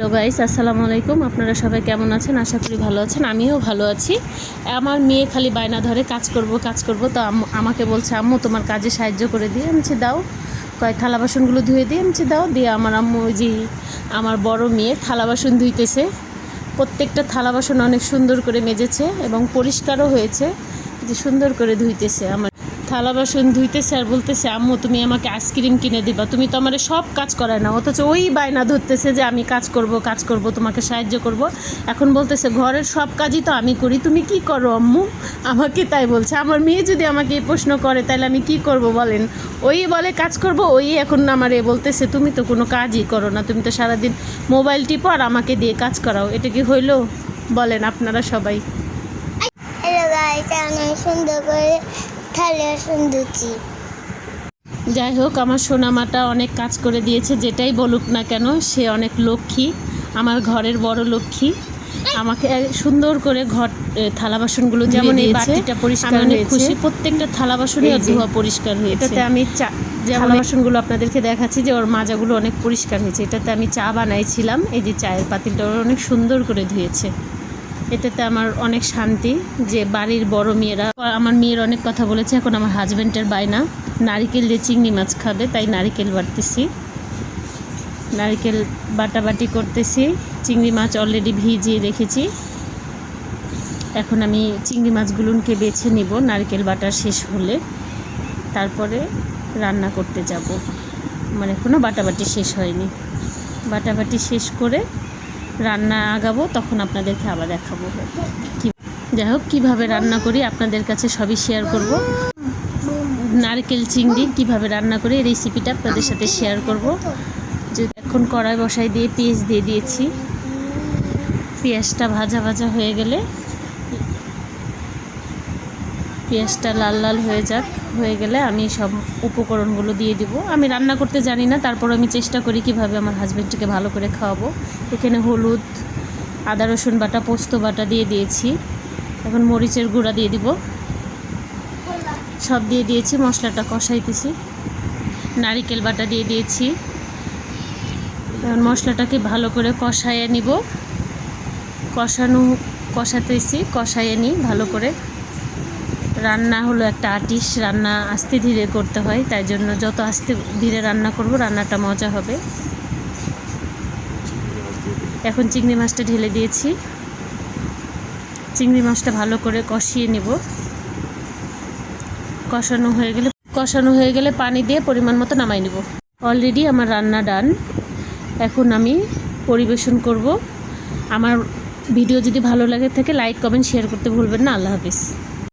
Hello guys, আসসালামু আলাইকুম। আপনারা সবাই কেমন আছেন? আশা করি ভালো আছেন। আমিও ভালো আছি। আমার মেয়ে খালি বায়না ধরে কাজ করব কাজ করব। তো আমাকে বলছে, আম্মু, তোমার কাজে সাহায্য করে দিয়ে আমি দাও কয় থালা বাসনগুলো ধুয়ে দিয়ে আমি দাও। দিয়ে আমার আম্মু যে আমার বড় মেয়ে থালা বাসন ধুইতেছে। প্রত্যেকটা থালা বাসন অনেক সুন্দর করে মেজেছে এবং পরিষ্কারও হয়েছে। যে সুন্দর করে ধুইতেছে আমার থালা বাসন ধুইতেছে আর বলতেছে, আম্মু, তুমি আমাকে আইসক্রিম কিনে দিবা। তুমি তো আমার সব কাজ করায় না অথচ ওই বায়না ধরতেছে যে আমি কাজ করব কাজ করব, তোমাকে সাহায্য করব। এখন বলতেছে, ঘরের সব কাজই তো আমি করি। তুমি কি করো, আম্মু? আমাকে তাই বলছে। আমার মেয়ে যদি আমাকে এই প্রশ্ন করে তাহলে আমি কি করব বলেন? ওই বলে, কাজ করব? ওই এখন আমার এ বলতেছে, তুমি তো কোনো কাজই করো না। তুমি তো সারাদিন মোবাইল টিপো আর আমাকে দিয়ে কাজ করাও। এটা কি হইল? বলেন আপনারা সবাই। সুন্দর করে থালি যাই হোক আমার সোনামাটা অনেক কাজ করে দিয়েছে যেটাই বলুক না কেন সে অনেক লক্ষ্মী আমার ঘরের বড় লক্ষ্মী। আমাকে সুন্দর করে ঘর থালা বাসনগুলো যেমন এই বাটিটা পরিষ্কার অনেক খুশি। প্রত্যেকটা থালা বাসনই ধোয়া পরিষ্কার হয়েছে। এটাতে আমি চা যেমন যেমন বাসনগুলো আপনাদেরকে দেখাচ্ছি যে ওর মাজাগুলো অনেক পরিষ্কার হয়েছে। এটাতে আমি চা বানাইছিলাম এই যে চায়ের পাতিলটা ওরা অনেক সুন্দর করে ধুয়েছে। এটাতে আমার অনেক শান্তি যে বাড়ির বড় মেয়েরা, আমার মেয়ের অনেক কথা বলেছে, এখন আমার হাজব্যান্ডের বায়না। নারিকেল দিয়ে চিংড়ি মাছ খাবে, তাই নারিকেল বাটতেছি। নারিকেল বাটাবাটি করতেছি, চিংড়ি মাছ অলরেডি ভিজিয়ে রেখেছি। এখন আমি চিংড়ি মাছগুলোকে বেছে নিব, নারকেল বাটা শেষ হলে। তারপরে রান্না করতে যাব। মানে এখনও বাটাবাটি শেষ হয়নি। বাটাবাটি শেষ করে রান্না আগাবো, তখন আপনাদেরকে আবার দেখাবো। যাই হোক, কীভাবে রান্না করি আপনাদের কাছে সবই শেয়ার করব। নারকেল চিংড়ি কীভাবে রান্না করি রেসিপিটা আপনাদের সাথে শেয়ার করব। যে এখন কড়াই বসাই দিয়ে পেঁয়াজ দিয়ে দিয়েছি। পেঁয়াজটা ভাজা ভাজা হয়ে গেলে পেঁয়াজটা লাল লাল হয়ে যাক। হয়ে গেলে আমি সব উপকরণগুলো দিয়ে দিব। আমি রান্না করতে জানি না, তারপর আমি চেষ্টা করি কীভাবে আমার হাজব্যান্ডটিকে ভালো করে খাওয়াবো। এখানে হলুদ, আদা, রসুন বাটা, পোস্ত বাটা দিয়ে দিয়েছি। এখন মরিচের গুঁড়া দিয়ে দিব। সব দিয়ে দিয়েছি, মশলাটা কষাইতেছি। নারিকেল বাটা দিয়ে দিয়েছি। এখন মশলাটাকে ভালো করে কষাইয়ে নিব। কষানো কষাতেছি কষাইয়ে নিই ভালো করে। রান্না হলো একটা আর্টিস্ট রান্না আস্তে ধীরে করতে হয়, তাই জন্য যত আস্তে ধীরে রান্না করব, রান্নাটা মজা হবে। এখন চিংড়ি মাছটা ঢেলে দিয়েছি। চিংড়ি মাছটা ভালো করে কষিয়ে নেব। কষানো হয়ে গেলে, কষানো হয়ে গেলে পানি দিয়ে পরিমাণ মতো নামাই নেব। অলরেডি আমার রান্না ডান। এখন আমি পরিবেশন করব। আমার ভিডিও যদি ভালো লাগে থাকে লাইক কমেন্ট শেয়ার করতে ভুলবেন না। আল্লাহ হাফিজ।